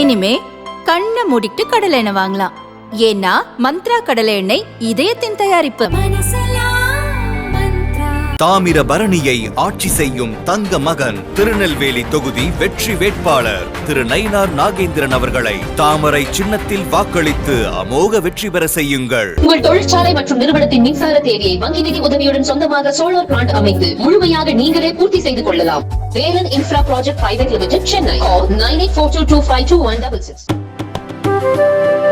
இனிமே கண்ணை மூடிட்டு கடலை எண்ணெய் வாங்கலாம். ஏன்னா மந்த்ரா கடலை எண்ணெய் இதயத்தின் தயாரிப்பு. தாமிர பரணியை ஆட்சி செய்யும் தங்க மகன் திருநெல்வேலி தொகுதி வெற்றி வேட்பாளர் திரு நயினார் நாகேந்திரன் அவர்களை தாமரை சின்னத்தில் வாக்களித்து அமோக வெற்றி பெற செய்யுங்கள். உங்கள் தொழிற்சாலை மற்றும் நிறுவனத்தின் மின்சார தேவையை வங்கி நிதி உதவியுடன் சொந்தமாக சோலார் பிளான்ட் அமைத்து முழுமையாக நீங்களே பூர்த்தி செய்து கொள்ளலாம். Valen Infra Project Private Limited, Chennai. Call 9842252166.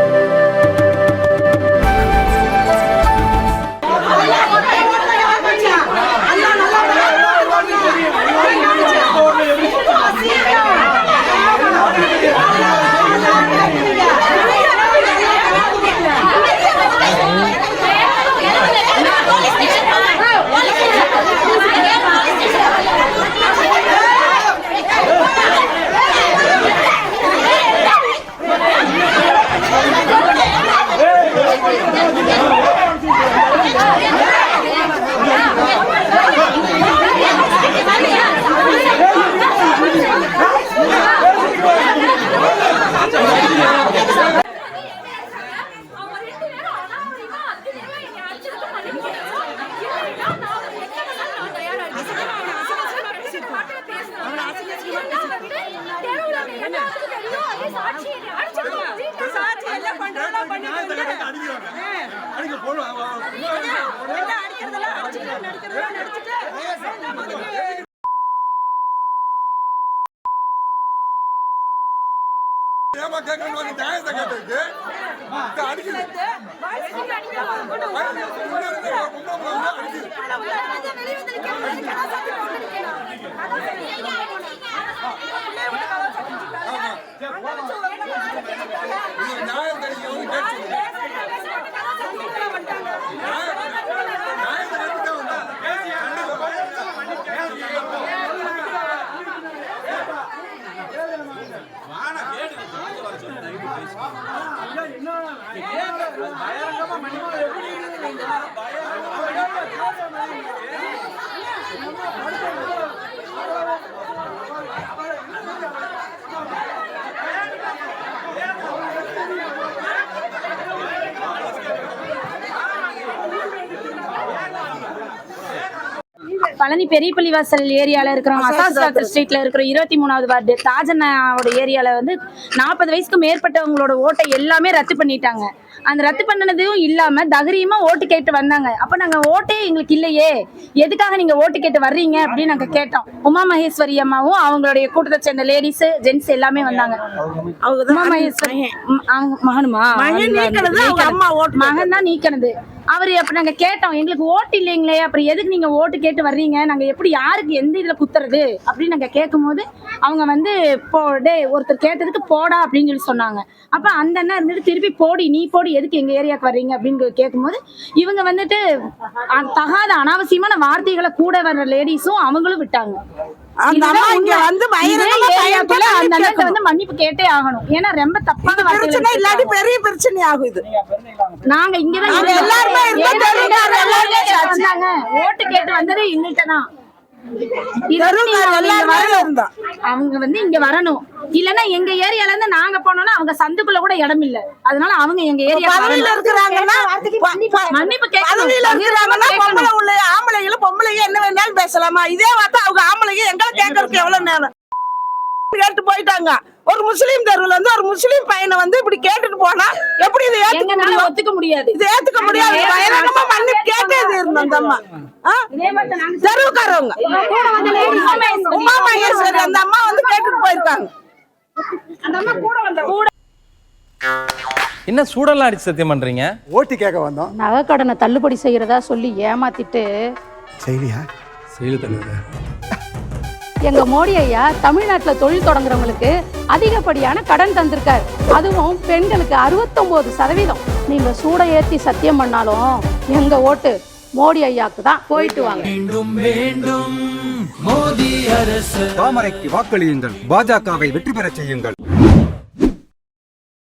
சாட்சி எல்லாம் பண்றதெல்லாம் பண்ணிட்டு அடிக்க அடிக்கிறதெல்லாம் அடிச்சுட்டு நடிக்கிறதெல்லாம் நடிச்சுட்டு ஏமா கேட்கணும் நியாயத்தை கேட்டதுக்கு இந்த மணிமா எப்படி பழனி பெரிய பள்ளிவாசல் ஏரியால இருக்கிறோம் அசாஸ் டாக்டர் ஸ்ட்ரீட்ல இருக்கிற இருபத்தி மூணாவது வார்டு தாஜனாவோட ஏரியால வந்து நாற்பது வயசுக்கு மேற்பட்டவங்களோட ஓட்டை எல்லாமே ரத்து பண்ணிட்டாங்க. அந்த ரத்து பண்ணனதும் இல்லாம தகரியமா ஓட்டு கேட்டு வந்தாங்க. அப்ப நாங்க ஓட்டே எங்களுக்கு இல்லையே. எதுக்காக நீங்க ஓட்டு கேட்டு வர்றீங்க அப்படின்னு நாங்க கேட்டோம். உமா மகேஸ்வரி அம்மாவும் அவங்களுடைய கூட்டத்தை சேர்ந்த லேடிஸ் ஜென்ட்ஸ் எல்லாமே வந்தாங்க. உமா மகேஸ்வரி மகனுமா? மகன் நீக்கினது அவங்க அம்மா ஓட்டு மகன் தான் நீக்கினது. அவர் அப்ப நாங்க கேட்டோம் எங்களுக்கு ஓட்டு இல்லைங்களே அப்புறம் எதுக்கு நீங்க ஓட்டு கேட்டு வர்றீங்க? நாங்க எப்படி யாருக்கு எந்த இதுல குத்துறது? அப்படின்னு நாங்க கேட்கும்போது அவங்க வந்து போ டே ஒருத்தர் கேட்டதுக்கு போடா அப்படின்னு சொல்லி சொன்னாங்க. அப்ப அந்த அண்ணா இருந்துட்டு திருப்பி போடி நீ போடி எதுக்கு எங்க ஏரியாக்கு வர்றீங்க? அப்படின்னு கேட்கும்போது இவங்க வந்துட்டு தகாத அனாவசியமான வார்த்தைகளை கூட வர்ற லேடிஸும் அவங்களும் விட்டாங்க. அந்த அம்மா இங்க. வந்து ஏரியாக்குள்ள கையெழுத்து அந்த அண்ணன். வந்து மன்னிப்பு கேட்டே ஆகணும். ஏன்னா ரொம்ப தப்பான பிரச்சனை இல்லாட்டி பெரிய பிரச்சனை ஆகும் இது நாங்க நாங்க இருந்தோம். எல்லாருமே இருந்தோம், ஓட்டு கேட்டு வந்தது எங்கள்கிட்ட தான். இங்க. அவங்க வந்து இங்க வரணும். இல்லன்னா எங்க ஏரியால இருந்து நாங்க போனோம்னா அவங்க சந்துக்குள்ள கூட இடம் இல்ல. அதனால அவங்க எங்க ஏரியா மன்னிப்பு கேட்கணும். வேணாலும் பேசலாமா? இதே வார்த்தை அவங்க ஆம்பளைங்க எங்களை கேட்கறதுக்கு எவ்வளவு நேரம்? கேட்டு போயிட்டாங்க. ஒரு முஸ்லீம் தெருவுல இருந்து ஒரு முஸ்லீம் பையனை வந்து இப்படி கேட்டுட்டு போனா எப்படி இதை ஏத்துக்க ஒத்துக்க முடியாது. இது ஏத்துக்க முடியாது. ஏத்துக்க பகிரங்கமா மாட்டோம். மன்னிப்பு கேட்டே இருந்தோம் அந்த அம்மா? தெருவுக்காரவங்க. உமா மகேஸ்வரி அந்த அம்மா வந்து கேட்டுட்டு போயிருக்காங்க. என்ன சூடெல்லாம் அடிச்சு சத்தியம் பண்றீங்க? ஓட்டு கேட்க வந்தோம். நகைக்கடனை தள்ளுபடி செய்யறதா சொல்லி ஏமாத்திட்டு செய்தியா செய்து தலைவர். எங்க மோடி ஐயா தமிழ்நாட்டுல தொழில் தொடங்குறவங்களுக்கு அதிகப்படியான கடன் தந்திருக்காரு. அதுவும் பெண்களுக்கு அறுபத்தொன்பது சதவீதம். நீங்க சூட ஏத்தி சத்தியம் பண்ணாலும் எங்க ஓட்டு மோடி ஐயாக்கு தான். போயிட்டு வாங்க. தாமரைக்கு வாக்களியுங்கள். பாஜகவை வெற்றி பெறச் செய்யுங்கள்.